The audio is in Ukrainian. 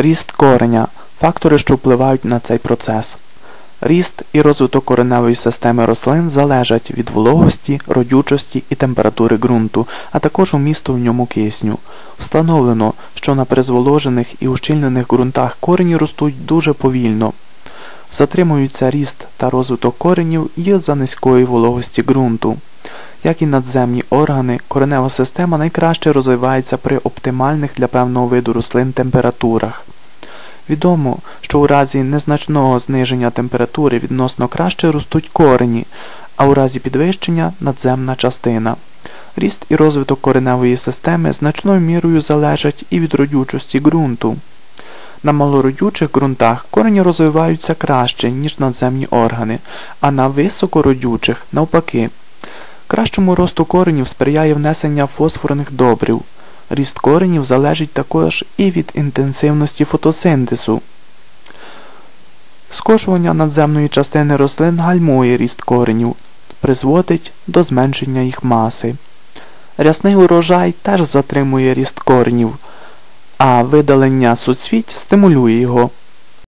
Ріст кореня фактори, що впливають на цей процес. Ріст і розвиток кореневої системи рослин залежать від вологості, родючості і температури ґрунту, а також умісту в ньому кисню. Встановлено, що на призволожених і ущільнених ґрунтах корені ростуть дуже повільно. Затримується ріст та розвиток коренів і за низької вологості ґрунту. Як і надземні органи, коренева система найкраще розвивається при оптимальних для певного виду рослин температурах. Відомо, що у разі незначного зниження температури відносно краще ростуть корені, а у разі підвищення надземна частина. Ріст і розвиток кореневої системи значною мірою залежать і від родючості ґрунту. На малородючих ґрунтах корені розвиваються краще, ніж надземні органи, а на високородючих навпаки. Кращому росту коренів сприяє внесення фосфорних добрив. Ріст коренів залежить також і від інтенсивності фотосинтезу. Скошування надземної частини рослин гальмує ріст коренів, призводить до зменшення їх маси. Рясний урожай теж затримує ріст коренів, а видалення суцвіть стимулює його.